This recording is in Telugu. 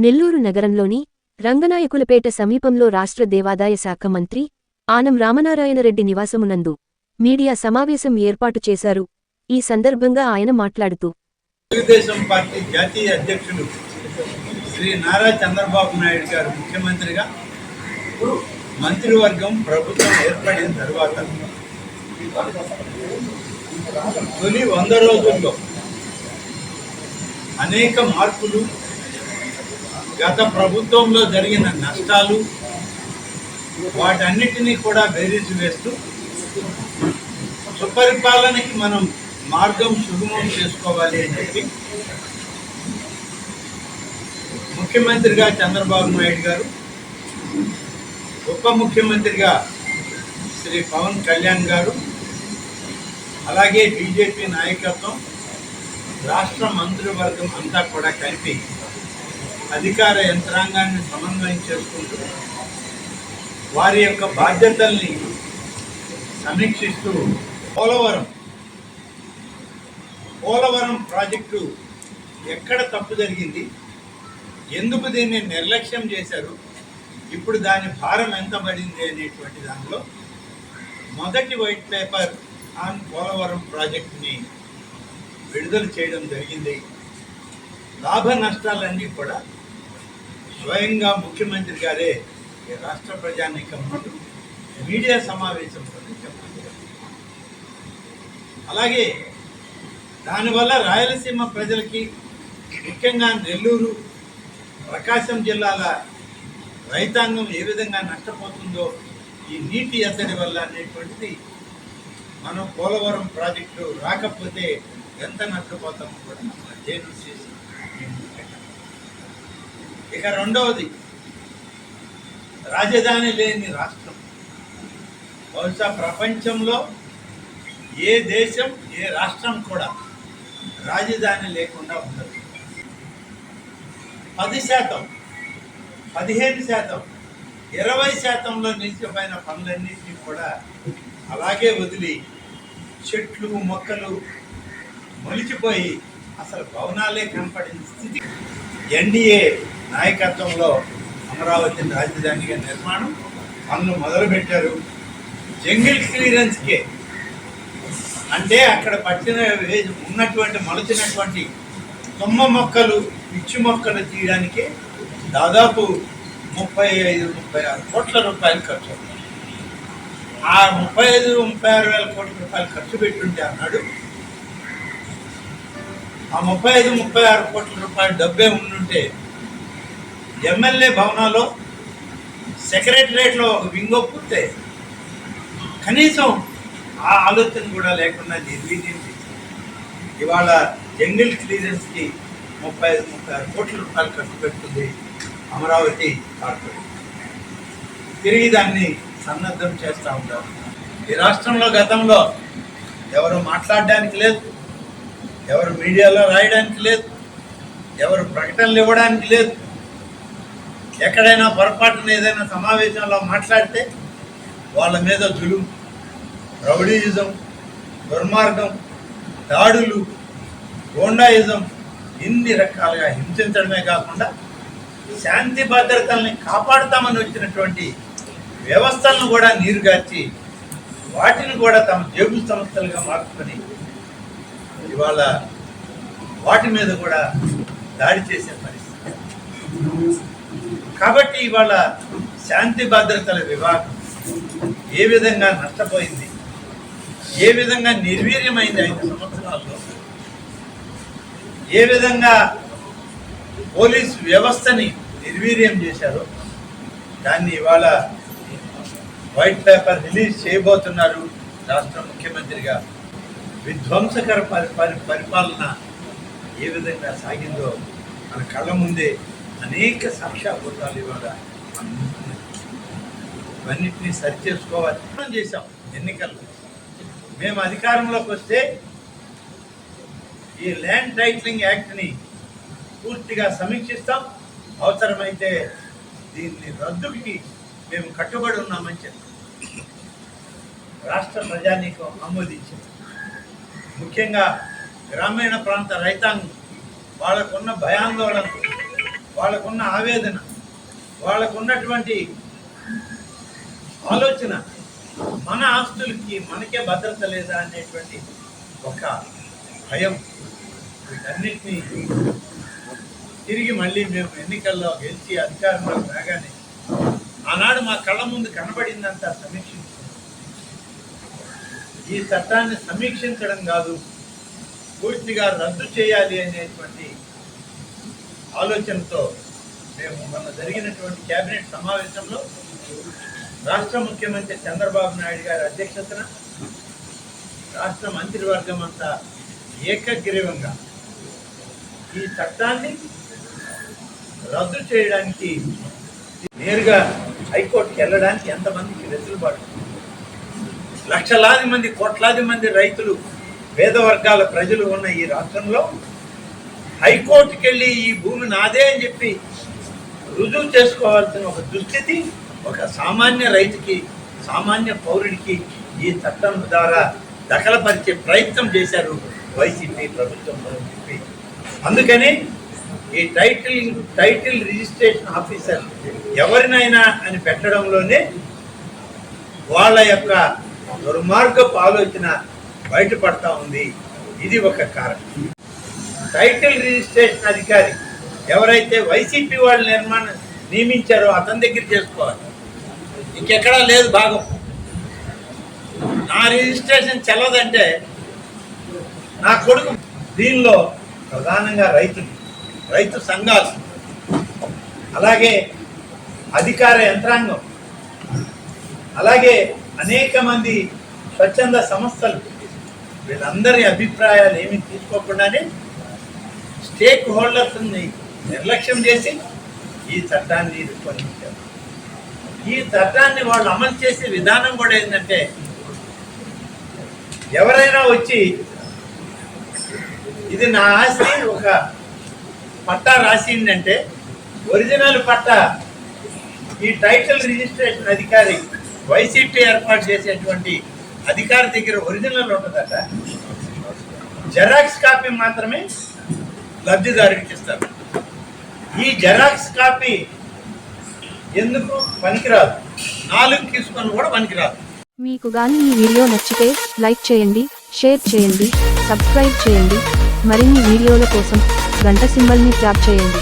నెల్లూరు నగరంలోని రంగనాయకులపేట సమీపంలో రాష్ట్ర దేవాదాయ శాఖ మంత్రి ఆనం రామనారాయణరెడ్డి నివాసమునందు మీడియా సమావేశం ఏర్పాటు చేశారు. ఈ సందర్భంగా ఆయన మాట్లాడుతూ తెలుగుదేశం పార్టీ జాతీయ అధ్యక్షుడు శ్రీ నారా చంద్రబాబు నాయుడు గారు ముఖ్యమంత్రిగా మంత్రివర్గం ప్రభుత్వం ఏర్పడిన తర్వాత తొలి వంద రోజుల్లో అనేక మార్పులు గత ప్రభుత్వంలో జరిగిన నష్టాలు వాటన్నిటినీ కూడా బేరీజు వేస్తూ సుపరిపాలనకి మనం మార్గం సుగమం చేసుకోవాలి అని చెప్పి ముఖ్యమంత్రిగా చంద్రబాబు నాయుడు గారు ఉప ముఖ్యమంత్రిగా శ్రీ పవన్ కళ్యాణ్ గారు అలాగే బీజేపీ నాయకత్వం రాష్ట్ర మంత్రివర్గం అంతా కూడా కలిపి అధికార యంత్రాంగాన్ని సమన్వయం చేసుకుంటూ వారి యొక్క బాధ్యతల్ని సమీక్షిస్తూ పోలవరం పోలవరం ప్రాజెక్టు ఎక్కడ తప్పు జరిగింది ఎందుకు దీన్ని నిర్లక్ష్యం చేశారు ఇప్పుడు దాని భారం ఎంత పడింది అనేటువంటి దానిలో మొదటి వైట్ పేపర్ ఆన్ పోలవరం ప్రాజెక్టుని విడుదల చేయడం జరిగింది. లాభ నష్టాలన్నీ కూడా స్వయంగా ముఖ్యమంత్రి గారే ఈ రాష్ట్ర ప్రజానీకం ముందు మీడియా సమావేశంలో అలాగే దానివల్ల రాయలసీమ ప్రజలకి ముఖ్యంగా నెల్లూరు ప్రకాశం జిల్లాల రైతాంగం ఏ విధంగా నష్టపోతుందో ఈ నీటి ఎద్దడి వల్ల అనేటువంటిది మనం పోలవరం ప్రాజెక్టు రాకపోతే ఎంత నష్టపోతామో కూడా మనం అధ్యయనం చేసి ఇక రెండవది రాజధాని లేని రాష్ట్రం. బహుశా ప్రపంచంలో ఏ దేశం ఏ రాష్ట్రం కూడా రాజధాని లేకుండా ఉండదు. పది శాతం పదిహేను శాతం ఇరవై శాతంలో నిలిచిపోయిన పనులన్నింటినీ కూడా అలాగే వదిలి చెట్లు మొక్కలు మొలిచిపోయి అసలు భవనాలే కనపడిన స్థితి. ఎన్డీఏ నాయకత్వంలో అమరావతి రాజధానిగా నిర్మాణం పనులు మొదలుపెట్టారు. జంగిల్ క్లియరెన్స్కే. అంటే అక్కడ పట్టిన ఉన్నటువంటి మొలచినటువంటి తుమ్మ మొక్కలు పిచ్చి మొక్కలు తీయడానికి దాదాపు ముప్పై ఐదు ముప్పై ఆరు కోట్ల రూపాయలు ఖర్చు. ఆ ముప్పై ఐదు ముప్పై ఆరు వేల కోట్ల రూపాయలు ఖర్చు పెట్టుంటే అన్నాడు. ఆ ముప్పై ఐదు ముప్పై ఆరు కోట్ల రూపాయలు డబ్బే ఉండుంటే ఎమ్మెల్యే భవనాలు సెక్రటరేట్లో ఒక వింగో పూర్తే కనీసం ఆ ఆలోచన కూడా లేకుండా నిర్వీర్యం ఇవాళ జంగిల్ క్లియరెన్స్కి ముప్పై ఐదు ముప్పై ఆరు కోట్ల రూపాయలు ఖర్చు పెడుతుంది అమరావతి కార్పొరేషన్. తిరిగి దాన్ని సన్నద్ధం చేస్తూ ఉంటారు ఈ రాష్ట్రంలో గతంలో ఎవరు మాట్లాడడానికి లేదు. ఎవరు మీడియాలో రాయడానికి లేదు. ఎవరు ప్రకటనలు ఇవ్వడానికి లేదు. ఎక్కడైనా పొరపాటున ఏదైనా సమావేశంలో మాట్లాడితే వాళ్ళ మీద జులుం రౌడీయిజం దుర్మార్గం దాడులు గోండాయిజం ఇన్ని రకాలుగా హింసించడమే కాకుండా శాంతి భద్రతల్ని కాపాడుతామని వచ్చినటువంటి వ్యవస్థలను కూడా నీరుగార్చి వాటిని కూడా తమ జేబు సంస్థలుగా మార్చుకొని ఇవాళ వాటి మీద కూడా దాడి చేసే పరిస్థితి. కాబట్టి ఇవాళ శాంతి భద్రతల వివాహం ఏ విధంగా నష్టపోయింది? ఏ విధంగా నిర్వీర్యమైంది ఐదు సంవత్సరాల్లో? ఏ విధంగా పోలీస్ వ్యవస్థని నిర్వీర్యం చేశారో? దాన్ని ఇవాళ వైట్ పేపర్ రిలీజ్ చేయబోతున్నారు రాష్ట్ర ముఖ్యమంత్రిగా. విధ్వంసకర పరి పరి పరిపాలన ఏ విధంగా సాగిందో మన కళ్ళ ముందే అనేక సాక్ష్యాభూతాలు ఇవాళ మనం సరి చేసుకోవాలి. మనం చేశాం ఎన్నికల్లో. మేము అధికారంలోకి వస్తే ఈ ల్యాండ్ టైటిలింగ్ యాక్ట్ని పూర్తిగా సమీక్షిస్తాం. అవసరమైతే దీన్ని రద్దుకి మేము కట్టుబడి ఉన్నామని చెప్పాం. రాష్ట్ర ప్రజానీకం ఆమోదించింది. ముఖ్యంగా గ్రామీణ ప్రాంత రైతాంగం వాళ్ళకున్న భయాందోళన వాళ్ళకున్న ఆవేదన వాళ్ళకున్నటువంటి ఆలోచన మన ఆస్తులకి మనకే భద్రత లేదా అనేటువంటి ఒక భయం. వీటన్నిటినీ తిరిగి మళ్ళీ మేము ఎన్నికల్లో గెలిచి అధికారంలో రాగానే ఆనాడు మా కళ్ళ ముందు కనబడిందంతా సమీక్షించుకున్నాం ఈ చట్టాన్ని సమీక్షించడం కాదు పూర్తిగా రద్దు చేయాలి అనేటువంటి ఆలోచనతో మేము మొన్న జరిగినటువంటి కేబినెట్ సమావేశంలో రాష్ట్ర ముఖ్యమంత్రి చంద్రబాబు నాయుడు గారి అధ్యక్షతన రాష్ట్ర మంత్రివర్గం అంతా ఏకగ్రీవంగా ఈ చట్టాన్ని రద్దు చేయడానికి నేరుగా హైకోర్టుకి వెళ్ళడానికి ఎంతమందికి వెసులుబాటు? లక్షలాది మంది కోట్లాది మంది రైతులు పేద వర్గాల ప్రజలు ఉన్న ఈ రాష్ట్రంలో హైకోర్టుకి వెళ్ళి ఈ భూమి నాదే అని చెప్పి రుజువు చేసుకోవాల్సిన ఒక దుస్థితి ఒక సామాన్య రైతుకి సామాన్య పౌరుడికి ఈ చట్టం ద్వారా దఖలపరిచే ప్రయత్నం చేశారు వైసీపీ ప్రభుత్వం అని చెప్పి. అందుకని ఈ టైటిల్ టైటిల్ రిజిస్ట్రేషన్ ఆఫీసర్ ఎవరినైనా అని పెట్టడంలోనే వాళ్ళ యొక్క దుర్మార్గపు ఆలోచన బయటపడతా ఉంది. ఇది ఒక కారణం. టైటిల్ రిజిస్ట్రేషన్ అధికారి ఎవరైతే వైసీపీ వాళ్ళు నిర్మాణం నియమించారో అతని దగ్గర చేసుకోవాలి. ఇంకెక్కడా లేదు భాగం. నా రిజిస్ట్రేషన్ చెల్లదంటే నా కొడుకు దీనిలో ప్రధానంగా రైతులు రైతు సంఘాలు అలాగే అధికార యంత్రాంగం అలాగే అనేక మంది స్వచ్ఛంద సంస్థలు వీళ్ళందరి అభిప్రాయాలు ఏమి తీసుకోకుండానే స్టేక్ హోల్డర్స్ని నిర్లక్ష్యం చేసి ఈ చట్టాన్ని రూపొందించారు. ఈ చట్టాన్ని వాళ్ళు అమలు చేసే విధానం కూడా ఏంటంటే ఎవరైనా వచ్చి ఇది నా ఆస్తి ఒక పట్టా రాసిందంటే ఒరిజినల్ పట్టా ఈ టైటిల్ రిజిస్ట్రేషన్ అధికారి వైసీపీ ఏర్పాటు చేసేటువంటి అధికారి దగ్గర ఒరిజినల్ ఉంటుందట. జెరాక్స్ కాపీ మాత్రమే లబ్ధిదారుడికి ఇస్తారు. ఈ జెరాక్స్ కాపీ ఎందుకు పనికిరాదు? నాలుగు తీసుకొని కూడా పనికిరాదు. మీకు గాని ఈ వీడియో నచ్చితే లైక్ చేయండి షేర్ చేయండి సబ్స్క్రైబ్ చేయండి. మరిన్ని వీడియోల కోసం గంట సింబల్ని ట్యాప్ చేయండి.